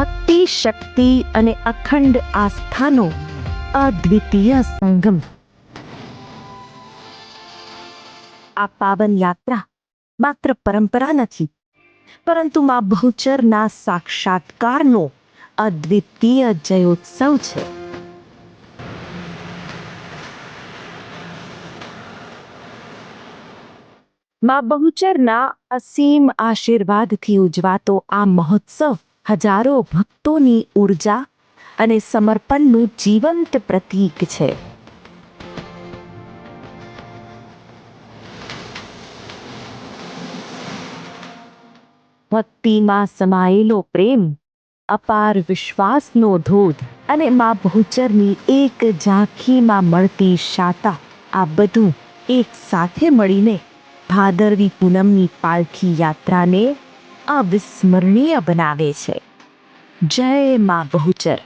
ભક્તિ, શક્તિ અને અખંડ આસ્થાનો અદ્વિતીય સંગમ. આ પાવન યાત્રા માત્ર પરંપરા નથી, પરંતુ મા બહુચરના સાક્ષાત્કારનો અદ્વિતીય જયોત્સવ છે. માં બહુચરના અસીમ આશીર્વાદથી ઉજવાતો આ મહોત્સવ હજારો ભક્તોની ઊર્જા અને સમર્પણનું જીવંત પ્રતીક છે. ભક્તિમાં સમાયેલો પ્રેમ, અપાર વિશ્વાસનો ધોધ અને મા ભૂચરની એક ઝાંખીમાં મળતી શાતા, આ બધું એક સાથે મળીને ભાદરવી પૂનમની પાલખી યાત્રાને અવિસ્મરણીય બનાવે છે. જય મા બહુચર.